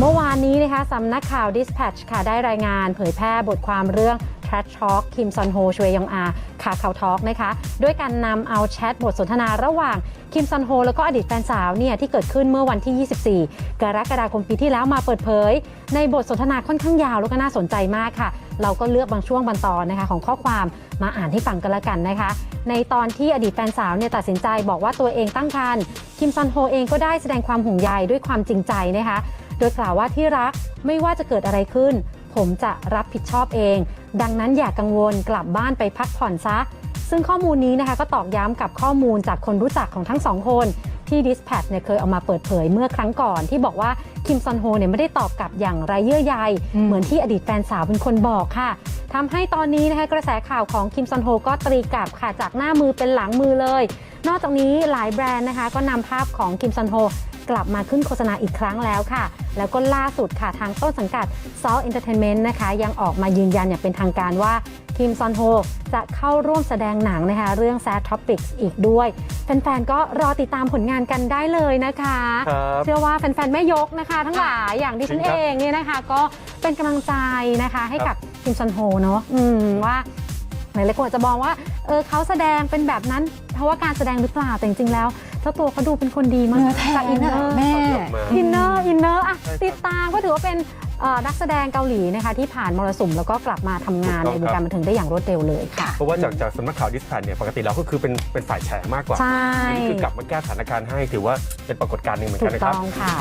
เมื่อวานนี้นะคะสำนักข่าว Dispatch ค่ะได้รายงานเผยแพร่บทความเรื่อง Trash Talk คิมซอนโฮชเวยองอาขาข่าวทอล์กนะคะด้วยการนำเอาแชทบทสนทนาระหว่างคิมซอนโฮแล้วก็อดีตแฟนสาวเนี่ยที่เกิดขึ้นเมื่อวันที่ 24 กรกฎาคมปีที่แล้วมาเปิดเผย ในบทสนทนาค่อนข้างยาวแล้วก็น่าสนใจมากค่ะ เราก็เลือกบางช่วงบางตอนนะคะของข้อความมาอ่านให้ฟังกันละกันนะคะ ในตอนที่อดีตแฟนสาวเนี่ยตัดสินใจบอกว่าตัวเองตั้งครรภ์คิมซอนโฮเองก็ได้แสดงความห่วงใยด้วยความจริงใจนะคะ โดยกล่าวว่าที่รักไม่ว่าจะเกิดอะไรขึ้น ผมจะรับผิดชอบเอง ดังนั้นอย่ากกังวลกลับบ้านไปพักผ่อนซะ ซึ่งข้อมูลนี้นะคะก็ตอกย้ำกับข้อมูลจากคนรู้จักของทั้งสองคน ที่ Dispatch เนี่ยเคยเอามาเปิดเผยเมื่อครั้งก่อน ที่บอกว่าคิมซอนโฮเนี่ยไม่ได้ตอบกลับอย่างไรเยื่อใยอืมเหมือนที่อดีตแฟนสาวเป็นคนบอกค่ะทำให้ตอนนี้นะคะกระแสข่าวของคิมซอนโฮก็ตรีกลับค่ะจากหน้ามือเป็นหลังมือเลย นอกจากนี้หลายแบรนด์นะคะก็นำภาพของคิมซอนโฮ กลับมาขึ้นโฆษณาอีกครั้งแล้วค่ะ แล้วก็ล่าสุดค่ะทางต้นสังกัด s o u t Entertainment นะคะ ยังออกมายืนยันอย่างเป็นทางการว่าคิมซอนโฮจะเข้าร่วมแสดงหนังนะคะ เรื่อง Sad Topics อีกด้วย แฟนๆ ก็รอติดตามผลงานกันได้เลยนะคะครับเชื่อว่าแฟนๆแม่ยกนะคะ ทั้งหลายอย่างดิฉันจริงคเอรับงเนี่ยนะคะ ก็เป็นกำลังใจนะคะให้ครักับบคิมซอนโฮเนาะอืมว่าหลายๆคนอาจจะมองว่าเออเขาแสดงเป็นแบบนั้นเพราะว่าการแสดงหรือเปล่าแต่จริงๆแล้วเจ้าตัวเขาดูเป็นคนดีมากเนื้อแท้กับอินเนอน่ะร์แม่อินเนอร์อินเนอร์อะใช่ครับติดตามก็ถือว่าเป็นเอ่อนักแสดงเกาหลีนะคะที่ผ่านมรสุมแล้วก็กลับมาทำงานถูในกวต้องงครัการบบันเทิงได้อย่างรวดเร็วเลยค่ะ เพราะว่าจากจากสำนักข่าวดิสแพนเนี่ยปกติแล้วก็คือเป็นเป็นฝ่ายแฉมากกว่าใช่นี่คือกลับมาแก้สถานการณ์ให้ถือว่าเป็นปรากฏการณ์หนึ่งเหมือนถูกันกนะครับต้องค่ะ